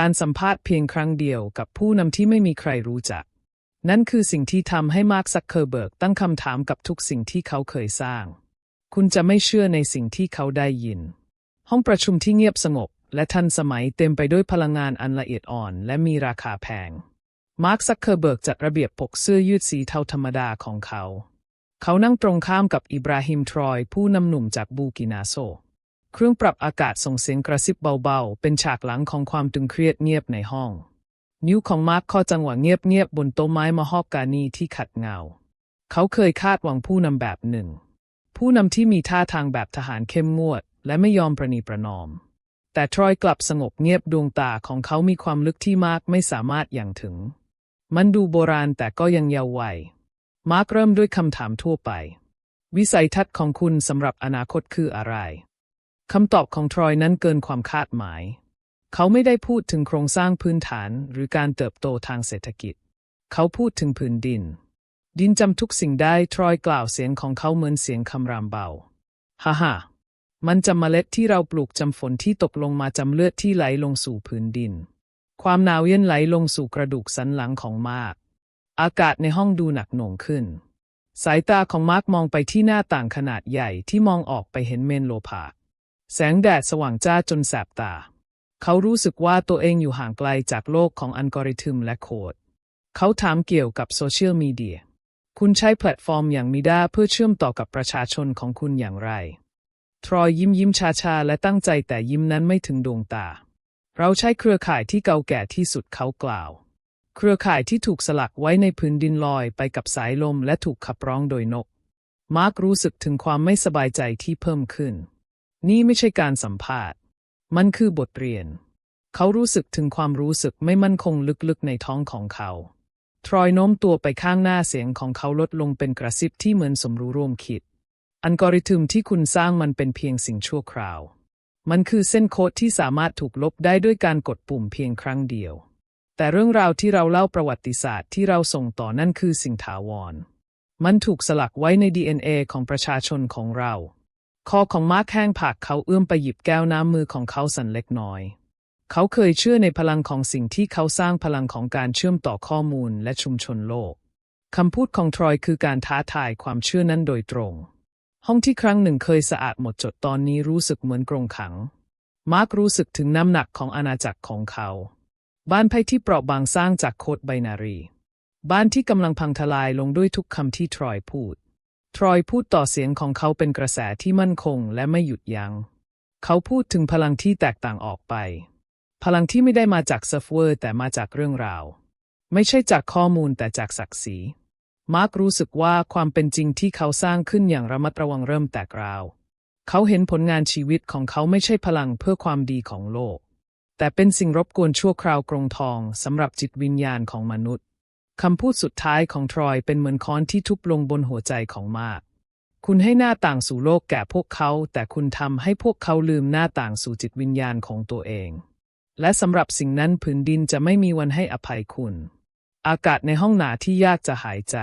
การสัมภาษณ์เพียงครั้งเดียวกับผู้นำที่ไม่มีใครรู้จัก นั่นคือสิ่งที่ทำให้มาร์คซักเคอร์เบิร์กตั้งคำถามกับทุกสิ่งที่เขาเคยสร้าง คุณจะไม่เชื่อในสิ่งที่เขาได้ยิน ห้องประชุมที่เงียบสงบ และทันสมัยเต็มไปด้วยพลังงานอันละเอียดอ่อน และมีราคาแพง มาร์คซักเคอร์เบิร์กจัดระเบียบปกเสื้อยืดสีเทาธรรมดาของเขา เขานั่งตรงข้ามกับอิบราฮิมทรอย ผู้นำหนุ่มจากบูกินาโซ เครื่องปรับอากาศส่งเสียงกระซิบเบาๆ เป็นฉากหลังของความตึงเครียดเงียบในห้อง นิ้วของมาร์คข้อจังหวะเงียบๆบนโต๊ะไม้มะฮอกกานีที่ขัดเงา เขาเคยคาดหวังผู้นำแบบหนึ่ง ผู้นำที่มีท่าทางแบบทหารเข้มงวด และไม่ยอมประนีประนอม แต่ทรอยกลับสงบเงียบดวงตาของเขามีความลึกที่มากไม่สามารถอย่างถึง มันดูโบราณแต่ก็ยังเยาว์วัยมาร์คเริ่มด้วยคำถามทั่วไป วิสัยทัศน์ของคุณสำหรับอนาคตคืออะไร คำตอบของทรอยนั้นเกินความคาดหมาย เขาไม่ได้พูดถึงโครงสร้างพื้นฐานหรือการเติบโตทางเศรษฐกิจ เขาพูดถึงพื้นดิน ดินจำทุกสิ่งได้ทรอยกล่าวเสียงของเขาเหมือนเสียงคำรามเบา ฮ่าฮ่ามันจำเมล็ดที่เราปลูกจำฝนที่ตกลงมาจำเลือดที่ไหลลงสู่พื้นดิน ความหนาวเย็นไหลลงสู่กระดูกสันหลังของมาก อากาศในห้องดูหนักหน่วงขึ้น สายตาของมาร์กมองไปที่หน้าต่างขนาดใหญ่ที่มองออกไปเห็นเมนโลพาร์ แสงแดดสว่างจ้าจนแสบตา เขารู้สึกว่าตัวเองอยู่ห่างไกลจากโลกของอัลกอริทึมและโคด เขาถามเกี่ยวกับโซเชียลมีเดีย คุณใช้แพลตฟอร์มอย่างมิด้าเพื่อเชื่อมต่อกับประชาชนของคุณอย่างไร ทรอยยิ้มยิ้มชาชาและตั้งใจแต่ยิ้มนั้นไม่ถึงดวงตา เราใช้เครือข่ายที่เก่าแก่ที่สุดเขากล่าว เครือข่ายที่ถูกสลักไว้ในพื้นดินลอยไปกับสายลมและถูกขับร้องโดยนก มาร์กรู้สึกถึงความไม่สบายใจที่เพิ่มขึ้น นี่ไม่ใช่การสัมภาษณ์ มันคือบทเรียน เขารู้สึกถึงความรู้สึกไม่มั่นคงลึกๆในท้องของเขา ทรอยโน้มตัวไปข้างหน้าเสียงของเขาลดลงเป็นกระซิบที่เหมือนสมรู้ร่วมคิด อัลกอริทึมที่คุณสร้างมันเป็นเพียงสิ่งชั่วคราว มันคือเส้นโค้ดที่สามารถถูกลบได้ด้วยการกดปุ่มเพียงครั้งเดียว แต่เรื่องราวที่เราเล่าประวัติศาสตร์ที่เราส่งต่อนั่นคือสิ่งถาวร มันถูกสลักไว้ใน DNA ของประชาชนของเรา คอของมาร์คแห้งผากเขาเอื้อมไปหยิบแก้วน้ำมือของเขาสั่นเล็กน้อย เขาเคยเชื่อในพลังของสิ่งที่เขาสร้างพลังของการเชื่อมต่อข้อมูลและชุมชนโลกคำพูดของทรอยคือการท้าทายความเชื่อนั้นโดยตรง ห้องที่ครั้งหนึ่งเคยสะอาดหมดจดตอนนี้รู้สึกเหมือนกรงขัง มาร์ครู้สึกถึงน้ำหนักของอาณาจักรของเขา บ้านไพ่ที่เปราะบางสร้างจากโคดไบนารี บ้านที่กำลังพังทลายลงด้วยทุกคำที่ทรอยพูด ทรอยพูดต่อเสียงของเขาเป็นกระแสที่มั่นคงและไม่หยุดยัง้ง เขาพูดถึงพลังที่แตกต่างออกไป พลังที่ไม่ได้มาจากเซิร์ฟเวอร์แต่มาจากเรื่องราว ไม่ใช่จากข้อมูลแต่จากศักดิ์ศรี มาร์ครู้สึกว่าความเป็นจริงที่เขาสร้างขึ้นอย่างระมัดระวังเริ่มแตกราว เขาเห็นผลงานชีวิตของเขาไม่ใช่พลังเพื่อความดีของโลก แต่เป็นสิ่งรบกวนชั่วคราวกรงทองสำหรับจิตวิญญาณของมนุษย์ คำพูดสุดท้ายของทรอยเป็นเหมือนค้อนที่ทุบลงบนหัวใจของมาร์คคุณให้หน้าต่างสู่โลกแก่พวกเขา แต่คุณทำให้พวกเขาลืมหน้าต่างสู่จิตวิญญาณของตัวเอง และสำหรับสิ่งนั้นผืนดินจะไม่มีวันให้อภัยคุณ อากาศในห้องหนาที่ยากจะหายใจ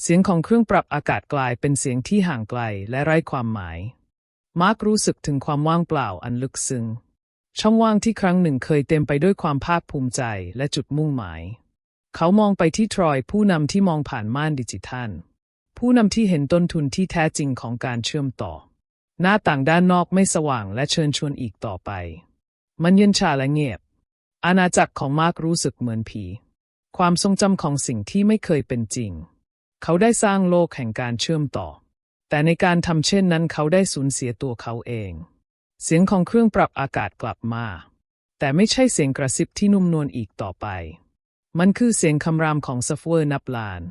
เสียงของเครื่องปรับอากาศกลายเป็นเสียงที่ห่างไกลและไร้ความหมาย มาร์ครู้สึกถึงความว่างเปล่าอันลึกซึ้งช่องว่างที่ครั้งหนึ่งเคยเต็มไปด้วยความภาคภูมิใจและจุดมุ่งหมาย เขามองไปที่ทรอยผู้นำที่มองผ่านม่านดิจิทัล ผู้นำที่เห็นต้นทุนที่แท้จริงของการเชื่อมต่อ หน้าต่างด้านนอกไม่สว่างและเชิญชวนอีกต่อไป มันเย็นชาและเงียบ อาณาจักรของมาร์ครู้สึกเหมือนผี ความทรงจำของสิ่งที่ไม่เคยเป็นจริง เขาได้สร้างโลกแห่งการเชื่อมต่อ แต่ในการทำเช่นนั้นเขาได้สูญเสียตัวเขาเอง เสียงของเครื่องปรับอากาศกลับมา แต่ไม่ใช่เสียงกระซิบที่นุ่มนวลอีกต่อไป มันคือเสียงคำรามของซัฟเวอร์นับล้าน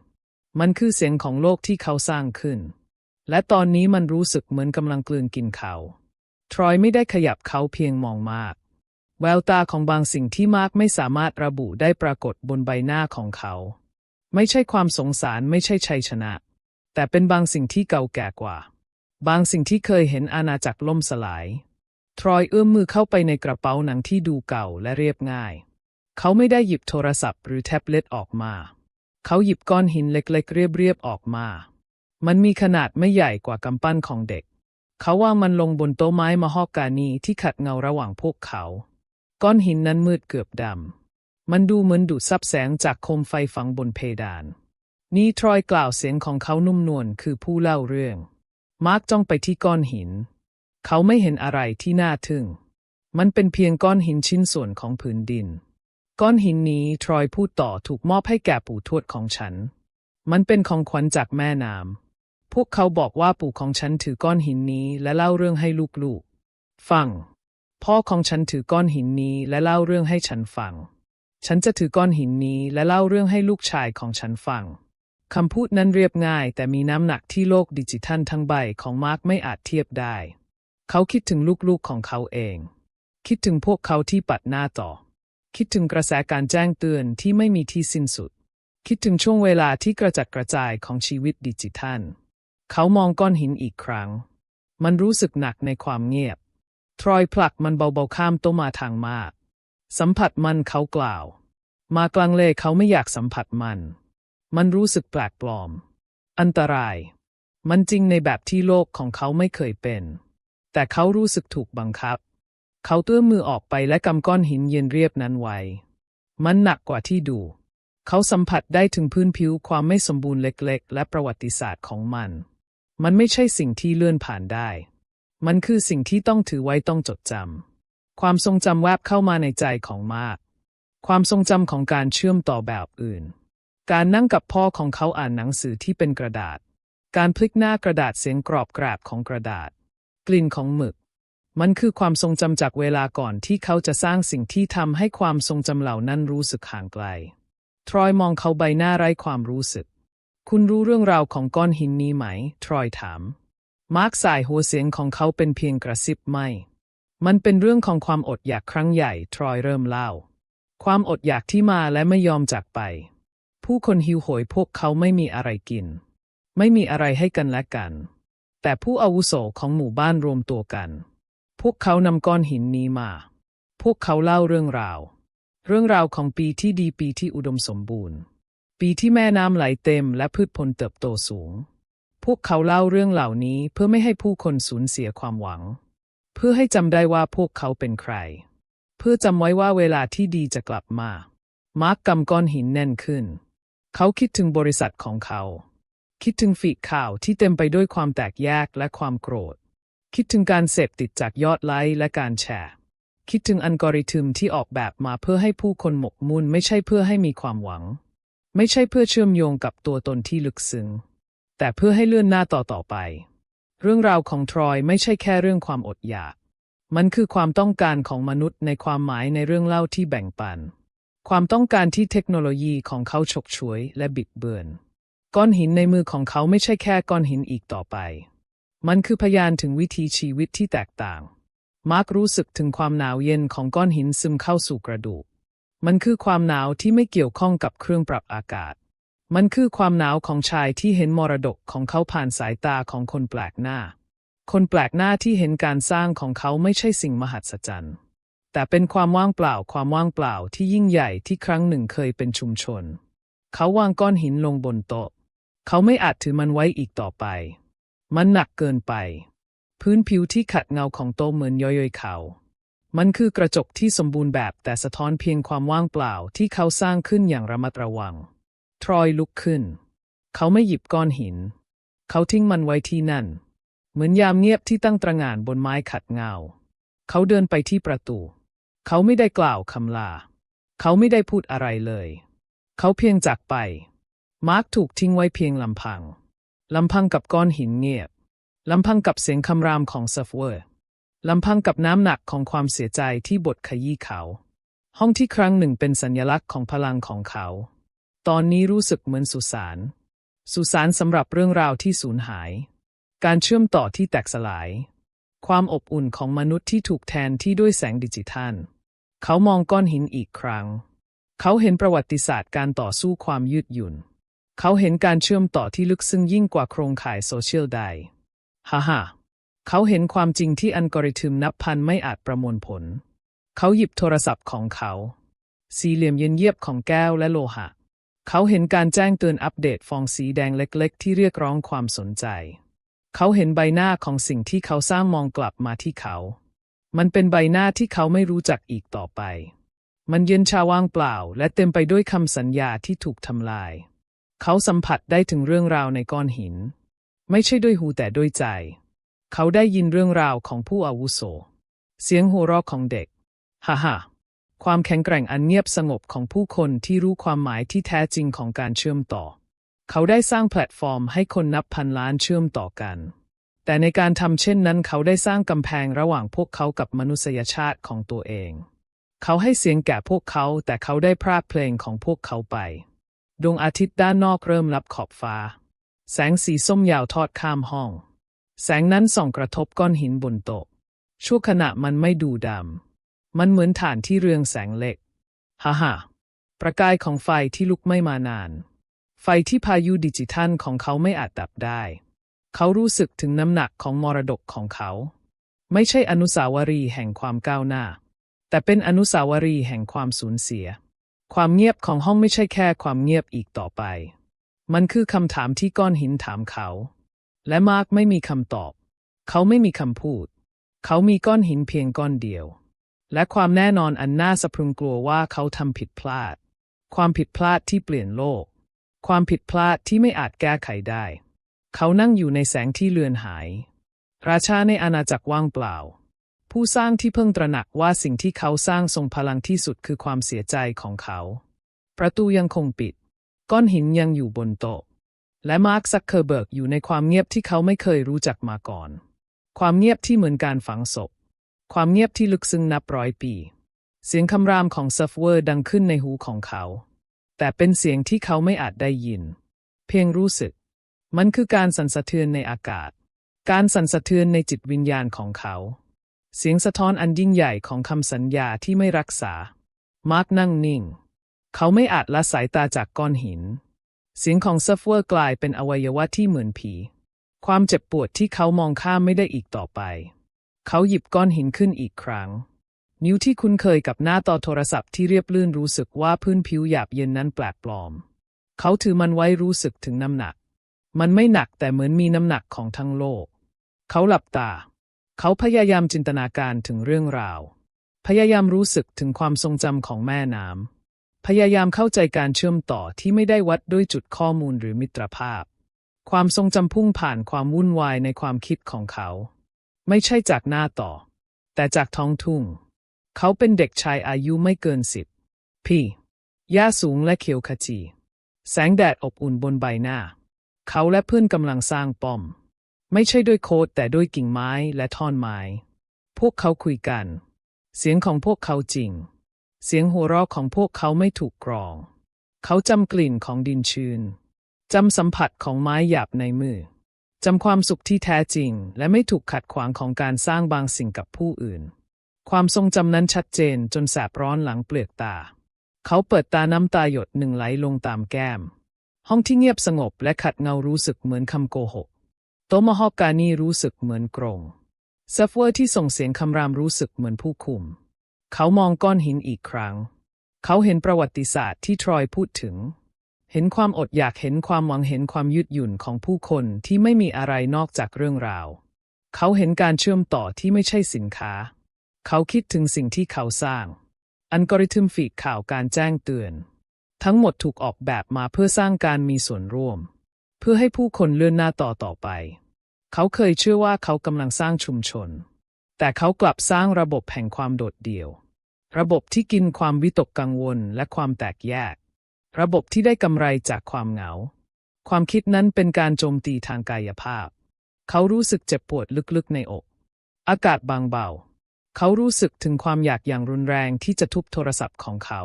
มันคือเสียงของโลกที่เขาสร้างขึ้น และตอนนี้มันรู้สึกเหมือนกำลังกลืนกินเขา ทรอยไม่ได้ขยับเขาเพียงมองมาก แววตาของบางสิ่งที่มากไม่สามารถระบุได้ปรากฏบนใบหน้าของเขา ไม่ใช่ความสงสารไม่ใช่ชัยชนะ แต่เป็นบางสิ่งที่เก่าแก่กว่า บางสิ่งที่เคยเห็นอาณาจักรล่มสลาย ทรอยเอื้อมมือเข้าไปในกระเป๋าหนังที่ดูเก่าและเรียบง่าย เขาไม่ได้หยิบโทรศัพท์หรือแท็บเล็ตออกมา เขาหยิบก้อนหินเล็กๆ เรียบๆ ออกมา มันมีขนาดไม่ใหญ่กว่ากำปั้นของเด็ก เขาวางมันลงบนโต๊ะไม้มะฮอกกานีที่ขัดเงาระหว่างพวกเขา ก้อนหินนั้นมืดเกือบดำ มันดูเหมือนดูดซับแสงจากโคมไฟฝังบนเพดาน นี่ทรอยกล่าวเสียงของเขานุ่มนวลคือผู้เล่าเรื่อง มาร์กจ้องไปที่ก้อนหิน เขาไม่เห็นอะไรที่น่าทึ่ง มันเป็นเพียงก้อนหินชิ้นส่วนของผืนดิน ก้อนหินนี้ทรอยพูดต่อถูกมอบให้แก่ปู่ทวดของฉัน มันเป็นของขวัญจากแม่น้ำพวกเขาบอกว่าปู่ของฉันถือก้อนหินนี้และเล่าเรื่องให้ลูกๆ ฟัง พ่อของฉันถือก้อนหินนี้และเล่าเรื่องให้ฉันฟัง ฉันจะถือก้อนหินนี้และเล่าเรื่องให้ลูกชายของฉันฟังคำพูดนั้นเรียบง่าย แต่มีน้ำหนักที่โลกดิจิทัลทั้งใบของมาร์กไม่อาจเทียบได้ เขาคิดถึงลูกๆของเขาเอง คิดถึงพวกเขาที่ปัดหน้าต่อ คิดถึงกระแสการแจ้งเตือนที่ไม่มีที่สิ้นสุด คิดถึงช่วงเวลาที่กระจัดกระจายของชีวิตดิจิทัล เขามองก้อนหินอีกครั้ง มันรู้สึกหนักในความเงียบ ทรอยผลักมันเบาๆข้ามโต๊ะมาทางมาก สัมผัสมันเขากล่าว มากลางเลเขาไม่อยากสัมผัสมัน มันรู้สึกแปลกปลอม อันตราย มันจริงในแบบที่โลกของเขาไม่เคยเป็น แต่เขารู้สึกถูกบังคับ เขาเตื้อมมือออกไปและกำก้อนหินเย็นเรียบนั้นไว้ มันหนักกว่าที่ดู เขาสัมผัสได้ถึงพื้นผิวความไม่สมบูรณ์เล็กๆ และประวัติศาสตร์ของมัน มันไม่ใช่สิ่งที่เลื่อนผ่านได้ มันคือสิ่งที่ต้องถือไว้ต้องจดจำ ความทรงจำแวบเข้ามาในใจของมาก ความทรงจำของการเชื่อมต่อแบบอื่น การนั่งกับพ่อของเขาอ่านหนังสือที่เป็นกระดาษ การพลิกหน้ากระดาษเสียงกรอบกราบของกระดาษ กลิ่นของหมึก มันคือความทรงจำจากเวลาก่อนที่เขาจะสร้างสิ่งที่ทำให้ความทรงจำเหล่านั้นรู้สึกห่างไกล ทรอยมองเขาใบหน้าไร้ความรู้สึก คุณรู้เรื่องราวของก้อนหินนี้ไหม ทรอยถาม มาร์กสายหัวเสียงของเขาเป็นเพียงกระซิบไม่ มันเป็นเรื่องของความอดอยากครั้งใหญ่ ทรอยเริ่มเล่า ความอดอยากที่มาและไม่ยอมจากไป ผู้คนหิวโหยพวกเขาไม่มีอะไรกิน ไม่มีอะไรให้กันและกัน แต่ผู้อาวุโสของหมู่บ้านรวมตัวกัน พวกเขานำก้อนหินนี้มา พวกเขาเล่าเรื่องราว เรื่องราวของปีที่ดีปีที่อุดมสมบูรณ์ ปีที่แม่น้ำไหลเต็มและพืชผลเติบโตสูง พวกเขาเล่าเรื่องเหล่านี้เพื่อไม่ให้ผู้คนสูญเสียความหวัง เพื่อให้จำได้ว่าพวกเขาเป็นใคร เพื่อจำไว้ว่าเวลาที่ดีจะกลับมา มาร์กกำก้อนหินแน่นขึ้น เขาคิดถึงบริษัทของเขา คิดถึงฟีข่าวที่เต็มไปด้วยความแตกแยกและความโกรธ คิดถึงการเสพติดจากยอดไลค์และการแชร์ คิดถึงอัลกอริทึมที่ออกแบบมาเพื่อให้ผู้คนหมกมุ่นไม่ใช่เพื่อให้มีความหวัง ไม่ใช่เพื่อเชื่อมโยงกับตัวตนที่ลึกซึ้ง แต่เพื่อให้เลื่อนหน้าต่อต่อไป เรื่องราวของทรอยไม่ใช่แค่เรื่องความอดอยาก มันคือความต้องการของมนุษย์ในความหมายในเรื่องเล่าที่แบ่งปัน ความต้องการที่เทคโนโลยีของเขาฉกฉวยและบิดเบือน ก้อนหินในมือของเขาไม่ใช่แค่ก้อนหินอีกต่อไป มันคือพยานถึงวิถีชีวิตที่แตกต่าง มาร์กรู้สึกถึงความหนาวเย็นของก้อนหินซึมเข้าสู่กระดูก มันคือความหนาวที่ไม่เกี่ยวข้องกับเครื่องปรับอากาศ มันคือความหนาวของชายที่เห็นมรดกของเขาผ่านสายตาของคนแปลกหน้า คนแปลกหน้าที่เห็นการสร้างของเขาไม่ใช่สิ่งมหัศจรรย์ แต่เป็นความว่างเปล่าความว่างเปล่าที่ยิ่งใหญ่ที่ครั้งหนึ่งเคยเป็นชุมชน เขาวางก้อนหินลงบนโต๊ะ เขาไม่อาจถือมันไว้อีกต่อไป มันหนักเกินไป พื้นผิวที่ขัดเงาของโต๊ะเหมือนย้อยๆเขา มันคือกระจกที่สมบูรณ์แบบแต่สะท้อนเพียงความว่างเปล่าที่เขาสร้างขึ้นอย่างระมัดระวัง ทรอยลุกขึ้น เขาไม่หยิบก้อนหิน เขาทิ้งมันไว้ที่นั่น เหมือนยามเงียบที่ตั้งตระหง่านบนไม้ขัดเงา เขาเดินไปที่ประตู เขาไม่ได้กล่าวคำลา เขาไม่ได้พูดอะไรเลย เขาเพียงจากไป มาร์กถูกทิ้งไว้เพียงลำพัง ลำพังกับก้อนหินเงียบ ลำพังกับเสียงคำรามของเซิร์ฟเวอร์ ลำพังกับน้ำหนักของความเสียใจที่บดขยี้เขา ห้องที่ครั้งหนึ่งเป็นสัญลักษณ์ของพลังของเขา ตอนนี้รู้สึกเหมือนสุสาน สุสานสำหรับเรื่องราวที่สูญหาย การเชื่อมต่อที่แตกสลาย ความอบอุ่นของมนุษย์ที่ถูกแทนที่ด้วยแสงดิจิทัล เขามองก้อนหินอีกครั้ง เขาเห็นประวัติศาสตร์การต่อสู้ความยืดหยุ่น เขาเห็นการเชื่อมต่อที่ลึกซึ้งยิ่งกว่าโครงข่ายโซเชียลใดฮ่าฮ่าเขาเห็นความจริงที่อัลกอริทึมนับพันไม่อาจประมวลผล เขาหยิบโทรศัพท์ของเขา สี่เหลี่ยมเย็นเยียบของแก้วและโลหะ เขาเห็นการแจ้งเตือนอัปเดตฟองสีแดงเล็กๆ ที่เรียกร้องความสนใจ เขาเห็นใบหน้าของสิ่งที่เขาสร้างมองกลับมาที่เขา มันเป็นใบหน้าที่เขาไม่รู้จักอีกต่อไป มันเย็นชาว่างเปล่า และเต็มไปด้วยคำสัญญาที่ถูกทำลาย เขาสัมผัสได้ถึงเรื่องราวในก้อนหิน ไม่ใช่ด้วยหูแต่ด้วยใจ เขาได้ยินเรื่องราวของผู้อาวุโส เสียงหัวเราะของเด็ก ฮ่าฮ่าความแข็งแกร่งอันเงียบสงบของผู้คนที่รู้ความหมายที่แท้จริงของการเชื่อมต่อ เขาได้สร้างแพลตฟอร์มให้คนนับพันล้านเชื่อมต่อกัน แต่ในการทำเช่นนั้นเขาได้สร้างกำแพงระหว่างพวกเขากับมนุษยชาติของตัวเอง เขาให้เสียงแก่พวกเขาแต่เขาได้พรากเพลงของพวกเขาไป ดวงอาทิตย์ด้านนอกเริ่มรับขอบฟ้า แสงสีส้มยาวทอดข้ามห้อง แสงนั้นส่องกระทบก้อนหินบนโต๊ะชั่วขณะมันไม่ดูดำ มันเหมือนฐานที่เรืองแสงเล็ก ฮ่าฮ่าประกายของไฟที่ลุกไม่มานาน ไฟที่พายุดิจิทัลของเขาไม่อาจดับได้ เขารู้สึกถึงน้ำหนักของมรดกของเขา ไม่ใช่อนุสาวรีย์แห่งความก้าวหน้า แต่เป็นอนุสาวรีย์แห่งความสูญเสีย ความเงียบของห้องไม่ใช่แค่ความเงียบอีกต่อไป มันคือคำถามที่ก้อนหินถามเขา และมาร์กไม่มีคำตอบ เขาไม่มีคำพูด เขามีก้อนหินเพียงก้อนเดียว และความแน่นอนอันน่าสะพรึงกลัวว่าเขาทำผิดพลาด ความผิดพลาดที่เปลี่ยนโลก ความผิดพลาดที่ไม่อาจแก้ไขได้ เขานั่งอยู่ในแสงที่เลือนหาย ราชาในอาณาจักรว่างเปล่า ผู้สร้างที่เพิ่งตระหนักว่าสิ่งที่เขาสร้างทรงพลังที่สุดคือความเสียใจของเขา ประตูยังคงปิด ก้อนหินยังอยู่บนโต๊ะ และมาร์คซักเคอร์เบิร์กอยู่ในความเงียบที่เขาไม่เคยรู้จักมาก่อน ความเงียบที่เหมือนการฝังศพ ความเงียบที่ลึกซึ้งนับร้อยปี เสียงคำรามของซิร์ฟเวอร์ดังขึ้นในหูของเขา แต่เป็นเสียงที่เขาไม่อาจได้ยิน เพียงรู้สึก มันคือการสั่นสะเทือนในอากาศ การสั่นสะเทือนในจิตวิญญาณของเขา เสียงสะท้อนอันยิ่งใหญ่ของคำสัญญาที่ไม่รักษา มาร์กนั่งนิ่ง เขาไม่อาจละสายตาจากก้อนหิน เสียงของเซิร์ฟเวอร์กลายเป็นอวัยวะที่เหมือนผี ความเจ็บปวดที่เขามองข้ามไม่ได้อีกต่อไป เขาหยิบก้อนหินขึ้นอีกครั้ง นิ้วที่คุ้นเคยกับหน้าต่อโทรศัพท์ที่เรียบลื่นรู้สึกว่าพื้นผิวหยาบเย็นนั้นแปลกปลอม เขาถือมันไว้รู้สึกถึงน้ำหนัก มันไม่หนักแต่เหมือนมีน้ำหนักของทั้งโลก เขาหลับตา เขาพยายามจินตนาการถึงเรื่องราว พยายามรู้สึกถึงความทรงจำของแม่น้ำ พยายามเข้าใจการเชื่อมต่อที่ไม่ได้วัดด้วยจุดข้อมูลหรือมิตรภาพ ความทรงจำพุ่งผ่านความวุ่นวายในความคิดของเขา ไม่ใช่จากหน้าต่อ แต่จากท้องทุ่ง เขาเป็นเด็กชายอายุไม่เกินสิบ พี่หญ้าสูงและเขียวขจี แสงแดดอบอุ่นบนใบหน้า เขาและเพื่อนกำลังสร้างป้อม ไม่ใช่ด้วยโคดแต่ด้วยกิ่งไม้และท่อนไม้ พวกเขาคุยกัน เสียงของพวกเขาจริง เสียงหัวเราะของพวกเขาไม่ถูกกรอง เขาจำกลิ่นของดินชื้นจำสัมผัสของไม้หยาบในมือจำความสุขที่แท้จริง และไม่ถูกขัดขวางของการสร้างบางสิ่งกับผู้อื่น ความทรงจำนั้นชัดเจนจนแสบร้อนหลังเปลือกตา เขาเปิดตาน้ำตาหยดหนึ่งไหลลงตามแก้ม ห้องที่เงียบสงบและขัดเงารู้สึกเหมือนคำโกหก โตมฮอกกานี่รู้สึกเหมือนกรงเซฟเวอร์ที่ส่งเสียงคำรามรู้สึกเหมือนผู้คุม เขามองก้อนหินอีกครั้ง เขาเห็นประวัติศาสตร์ที่ทรอยพูดถึง เห็นความอดอยากเห็นความหวังเห็นความยืดหยุ่นของผู้คนที่ไม่มีอะไรนอกจากเรื่องราว เขาเห็นการเชื่อมต่อที่ไม่ใช่สินค้า เขาคิดถึงสิ่งที่เขาสร้าง อัลกอริทึมฟีดข่าวการแจ้งเตือน ทั้งหมดถูกออกแบบมาเพื่อสร้างการมีส่วนร่วม เพื่อให้ผู้คนเลื่อนหน้าต่อต่อไป เขาเคยเชื่อว่าเขากำลังสร้างชุมชน แต่เขากลับสร้างระบบแห่งความโดดเดี่ยว ระบบที่กินความวิตกกังวลและความแตกแยก ระบบที่ได้กำไรจากความเหงา ความคิดนั้นเป็นการโจมตีทางกายภาพ เขารู้สึกเจ็บปวดลึกๆในอก อากาศบางเบา เขารู้สึกถึงความอยากอย่างรุนแรงที่จะทุบโทรศัพท์ของเขา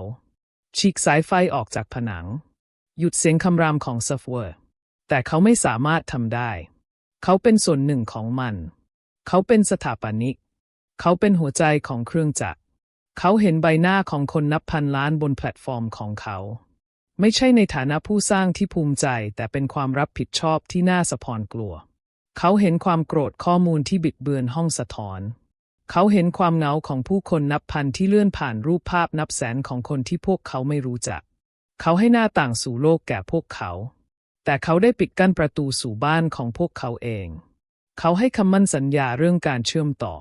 ฉีกสายไฟออกจากผนัง หยุดเสียงคำรามของซิร์ฟเวอร์ แต่เขาไม่สามารถทำได้ เขาเป็นส่วนหนึ่งของมัน เขาเป็นสถาปนิก เขาเป็นหัวใจของเครื่องจักร เขาเห็นใบหน้าของคนนับพันล้านบนแพลตฟอร์มของเขา ไม่ใช่ในฐานะผู้สร้างที่ภูมิใจ แต่เป็นความรับผิดชอบที่น่าสะพรกลัว เขาเห็นความโกรธข้อมูลที่บิดเบือนห้องสะท้อนเขาเห็นความเหงาของผู้คนนับพันที่เลื่อนผ่านรูปภาพนับแสนของคนที่พวกเขาไม่รู้จัก เขาให้หน้าต่างสู่โลกแก่พวกเขา แต่เขาได้ปิดกั้นประตูสู่บ้านของพวกเขาเอง เขาให้คำมั่นสัญญาเรื่องการเชื่อมต่อ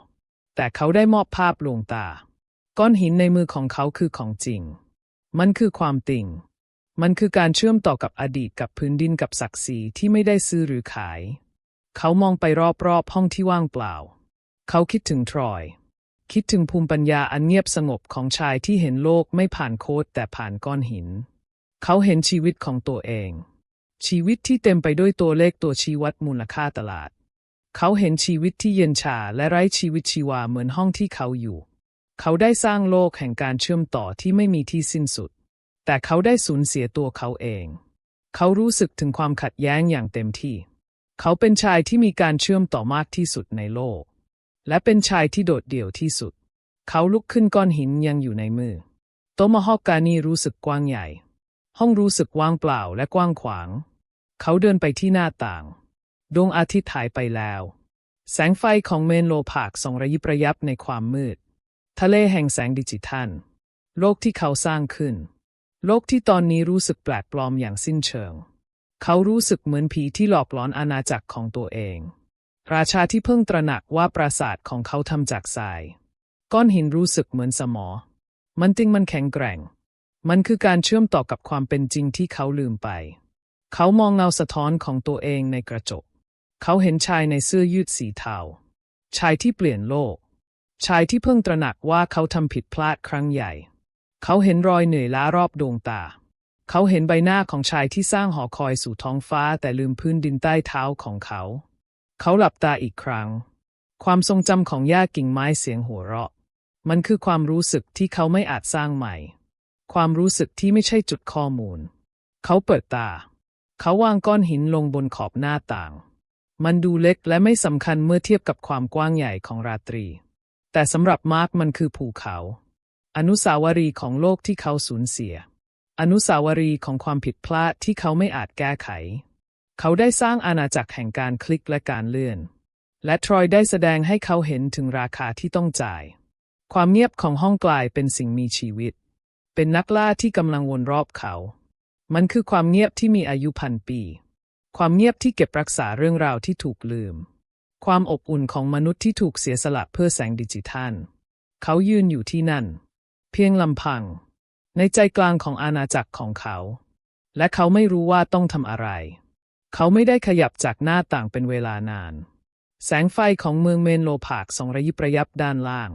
แต่เขาได้มอบภาพลวงตา ก้อนหินในมือของเขาคือของจริง มันคือความติ่ง มันคือการเชื่อมต่อกับอดีตกับพื้นดินกับศักดิ์ศรีที่ไม่ได้ซื้อหรือขาย เขามองไปรอบๆห้องที่ว่างเปล่า เขาคิดถึงทรอย คิดถึงภูมิปัญญาอันเงียบสงบของชายที่เห็นโลกไม่ผ่านโคดแต่ผ่านก้อนหิน เขาเห็นชีวิตของตัวเอง ชีวิตที่เต็มไปด้วยตัวเลขตัวชี้วัดมูลค่าตลาด เขาเห็นชีวิตที่เย็นชาและไร้ชีวิตชีวาเหมือนห้องที่เขาอยู่ เขาได้สร้างโลกแห่งการเชื่อมต่อที่ไม่มีที่สิ้นสุด แต่เขาได้สูญเสียตัวเขาเอง เขารู้สึกถึงความขัดแย้งอย่างเต็มที่ เขาเป็นชายที่มีการเชื่อมต่อมากที่สุดในโลก และเป็นชายที่โดดเดี่ยวที่สุด เขาลุกขึ้นก้อนหินยังอยู่ในมือโตมาฮอกกานีรู้สึกกว้างใหญ่ ห้องรู้สึกว่างเปล่าและกว้างขวาง เขาเดินไปที่หน้าต่าง ดวงอาทิตย์หายไปแล้ว แสงไฟของเมนโลพากส่องระยิบระยับในความมืด ทะเลแห่งแสงดิจิทัล โลกที่เขาสร้างขึ้น โลกที่ตอนนี้รู้สึกแปลกปลอมอย่างสิ้นเชิง เขารู้สึกเหมือนผีที่หลอกหลอนอาณาจักรของตัวเอง ราชาที่เพิ่งตระหนักว่าปราสาทของเขาทำจากทราย ก้อนหินรู้สึกเหมือนสมอ มันจริงมันแข็งแกร่ง มันคือการเชื่อมต่อกับความเป็นจริงที่เขาลืมไป เขามองเงาสะท้อนของตัวเองในกระจก เขาเห็นชายในเสื้อยืดสีเทา ชายที่เปลี่ยนโลก ชายที่เพิ่งตระหนักว่าเขาทำผิดพลาดครั้งใหญ่ เขาเห็นรอยเหนื่อยล้ารอบดวงตา เขาเห็นใบหน้าของชายที่สร้างหอคอยสู่ท้องฟ้าแต่ลืมพื้นดินใต้เท้าของเขา เขาหลับตาอีกครั้ง ความทรงจำของหญ้ากิ่งไม้เสียงหัวเราะ มันคือความรู้สึกที่เขาไม่อาจสร้างใหม่ ความรู้สึกที่ไม่ใช่จุดข้อมูล เขาเปิดตา เขาวางก้อนหินลงบนขอบหน้าต่าง มันดูเล็กและไม่สำคัญเมื่อเทียบกับความกว้างใหญ่ของราตรี แต่สำหรับมาร์กมันคือภูเขา อนุสาวรีย์ของโลกที่เขาสูญเสีย อนุสาวรีย์ของความผิดพลาดที่เขาไม่อาจแก้ไข เขาได้สร้างอาณาจักรแห่งการคลิกและการเลื่อน และทรอยได้แสดงให้เขาเห็นถึงราคาที่ต้องจ่าย ความเงียบของห้องกลายเป็นสิ่งมีชีวิต เป็นนักล่าที่กำลังวนรอบเขา มันคือความเงียบที่มีอายุพันปี ความเงียบที่เก็บรักษาเรื่องราวที่ถูกลืม ความอบอุ่นของมนุษย์ที่ถูกเสียสละเพื่อแสงดิจิทัล เขายืนอยู่ที่นั่น เพียงลำพัง ในใจกลางของอาณาจักรของเขา และเขาไม่รู้ว่าต้องทำอะไร เขาไม่ได้ขยับจากหน้าต่างเป็นเวลานาน แสงไฟของเมืองเมนโลพากสองระยิบระยับด้านล่าง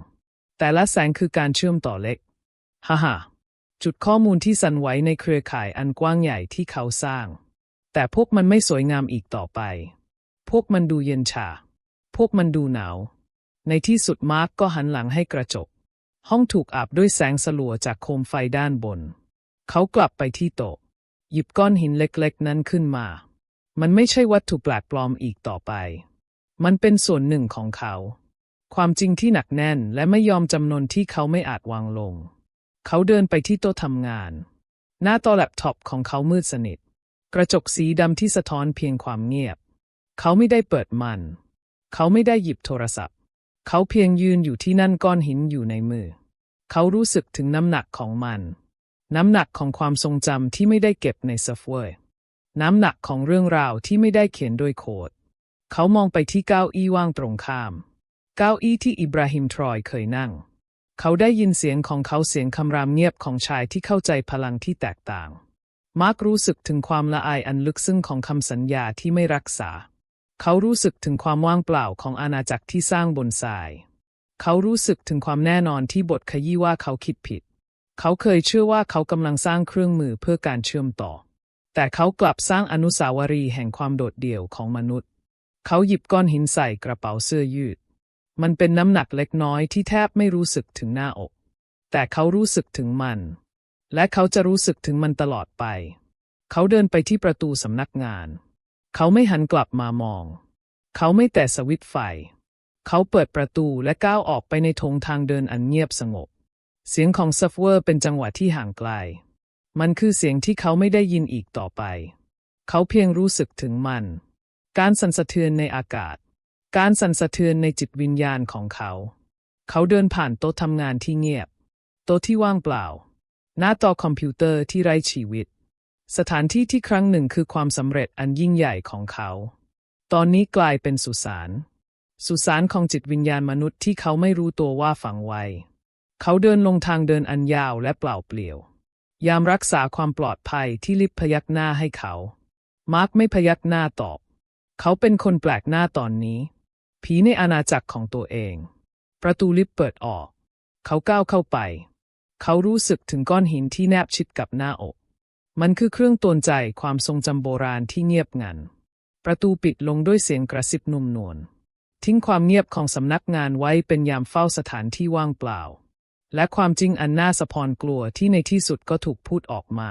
แต่ละแสงคือการเชื่อมต่อเล็ก ฮ่าฮ่า จุดข้อมูลที่สั่นไหวในเครือข่ายอันกว้างใหญ่ที่เขาสร้าง แต่พวกมันไม่สวยงามอีกต่อไป พวกมันดูเย็นชา พวกมันดูหนาว ในที่สุดมาร์กก็หันหลังให้กระจก ห้องถูกอาบด้วยแสงสลัวจากโคมไฟด้านบน เขากลับไปที่โต๊ะ หยิบก้อนหินเล็กๆ นั้นขึ้นมา มันไม่ใช่วัตถุแปลกปลอมอีกต่อไป มันเป็นส่วนหนึ่งของเขา ความจริงที่หนักแน่นและไม่ยอมจำนนที่เขาไม่อาจวางลง เขาเดินไปที่โต๊ะทำงาน หน้าจอแล็ปท็อปของเขามืดสนิท กระจกสีดำที่สะท้อนเพียงความเงียบ เขาไม่ได้เปิดมัน เขาไม่ได้หยิบโทรศัพท์ เขาเพียงยืนอยู่ที่นั่นก้อนหินอยู่ในมือ เขารู้สึกถึงน้ำหนักของมัน น้ำหนักของความทรงจำที่ไม่ได้เก็บในซอฟต์แวร์น้ำหนักของเรื่องราวที่ไม่ได้เขียนด้วยโค้ดเขามองไปที่เก้าอี้ว่างตรงข้าม เก้าอี้ที่อิบราฮิมทรอยเคยนั่ง เขาได้ยินเสียงของเขาเสียงคำรามเงียบของชายที่เข้าใจพลังที่แตกต่าง มาร์กรู้สึกถึงความละอายอันลึกซึ้งของคำสัญญาที่ไม่รักษา เขารู้สึกถึงความว่างเปล่าของอาณาจักรที่สร้างบนทราย เขารู้สึกถึงความแน่นอนที่บทขยี้ว่าเขาคิดผิด เขาเคยเชื่อว่าเขากำลังสร้างเครื่องมือเพื่อการเชื่อมต่อ แต่เขากลับสร้างอนุสาวรีย์แห่งความโดดเดี่ยวของมนุษย์ เขาหยิบก้อนหินใส่กระเป๋าเสื้อยืด มันเป็นน้ำหนักเล็กน้อยที่แทบไม่รู้สึกถึงหน้าอก แต่เขารู้สึกถึงมัน และเขาจะรู้สึกถึงมันตลอดไป เขาเดินไปที่ประตูสำนักงาน เขาไม่หันกลับมามอง เขาไม่แตะสวิตไฟ เขาเปิดประตูและก้าวออกไปในทงทางเดินอันเงียบสงบ เสียงของซัฟเวอร์เป็นจังหวะที่ห่างไกล มันคือเสียงที่เขาไม่ได้ยินอีกต่อไป เขาเพียงรู้สึกถึงมัน การสั่นสะเทือนในอากาศ การสั่นสะเทือนในจิตวิญญาณของเขา เขาเดินผ่านโต๊ะทำงานที่เงียบ โต๊ะที่ว่างเปล่า หน้าจอคอมพิวเตอร์ที่ไร้ชีวิต สถานที่ที่ครั้งหนึ่งคือความสำเร็จอันยิ่งใหญ่ของเขา ตอนนี้กลายเป็นสุสาน สุสานของจิตวิญญาณมนุษย์ที่เขาไม่รู้ตัวว่าฝังไว้ เขาเดินลงทางเดินอันยาวและเปล่าเปลี่ยว ยามรักษาความปลอดภัยที่ลิฟต์พยักหน้าให้เขา มาร์กไม่พยักหน้าตอบ เขาเป็นคนแปลกหน้าตอนนี้ ผีในอาณาจักรของตัวเอง ประตูลิฟต์เปิดออก เขาก้าวเข้าไป เขารู้สึกถึงก้อนหินที่แนบชิดกับหน้าอก มันคือเครื่องตวนใจความทรงจำโบราณที่เงียบงัน ประตูปิดลงด้วยเสียงกระซิบนุ่มนวลทิ้งความเงียบของสำนักงานไว้เป็นยามเฝ้าสถานที่ว่างเปล่า และความจริงอันน่าสะพรกลัวที่ในที่สุดก็ถูกพูดออกมา